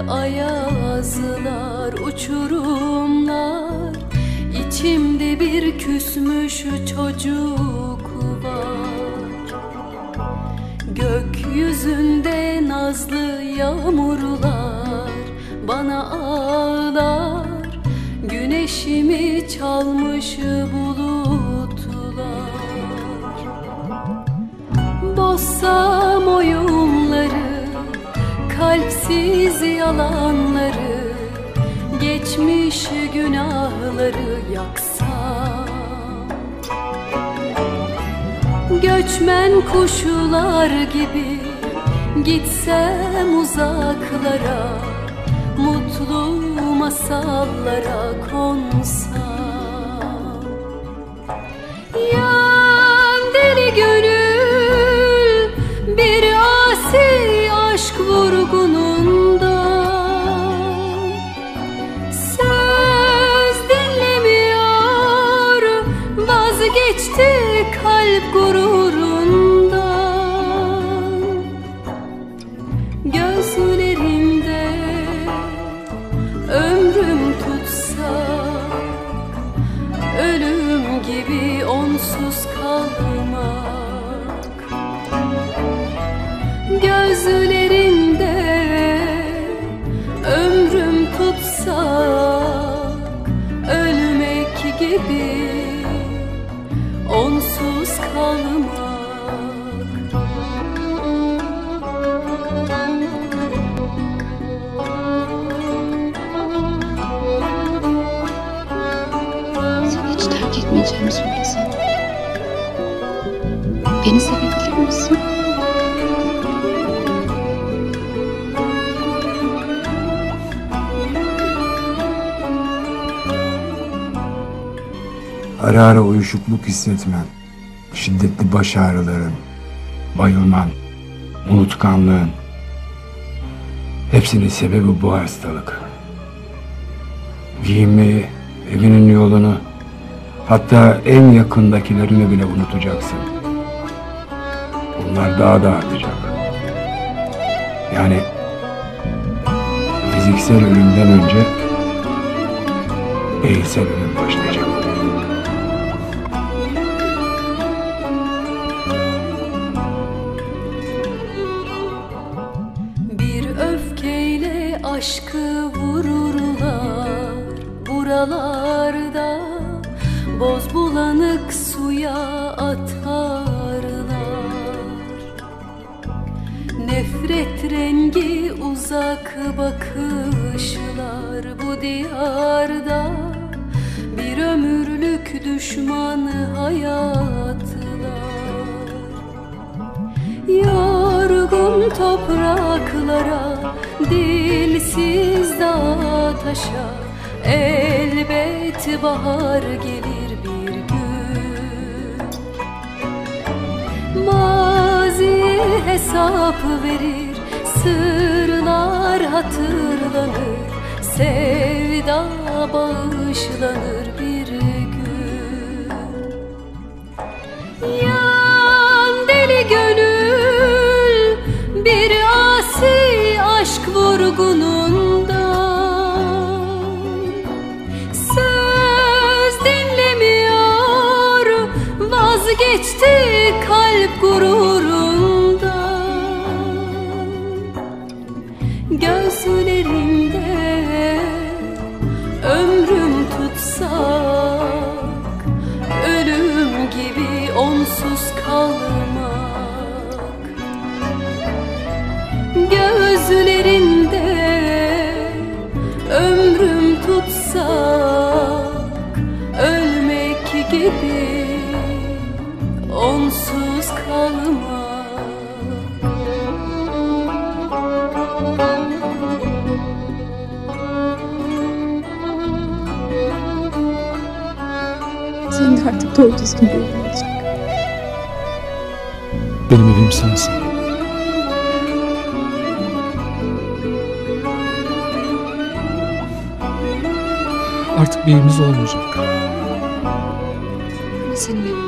ayazlar, uçurumlar. İçimde bir küsmüş çocuk var. Gökyüzünde nazlı yağmurlar Bana ağlar. Güneşimi çalmış bulutlar. Oyunları Kalpsiz yalanları Geçmiş günahları yaksam Göçmen kuşlar gibi Gitsem uzaklara Mutlu masallara konsam aşk vurgununda Söz dinlemiyor Vazgeçti kalp etmeyeceğimi söylesem. Beni sevebilir misin? Ara ara uyuşukluk hissetmen, şiddetli baş ağrıların, bayılman, unutkanlığın. Hepsinin sebebi bu hastalık. Giyimi, evinin yolunu, hatta en yakındakilerini bile unutacaksın. Bunlar daha da artacak. Yani fiziksel ölümden önce beyinsel ölüm başlayacak. Bir öfkeyle aşkı vururlar buralarda Boz bulanık suya atarlar. Nefret rengi uzak bakışlar bu diyarda. Bir ömürlük düşmanı hayatlar. Yorgun topraklara Dilsiz dağa taşa Elbet bahar gelir bir gün. Mazi hesap verir Sırlar hatırlanır Sevda bağışlanır bir Gözlerinde ömrüm tutsak Ölüm gibi onsuz kalmak. Gözlerinde ömrüm tutsak Ölmek gibi artık doğru düzgün bir evin olacak. Benim evim sensin. Artık bir evimiz olmayacak. Senin evin.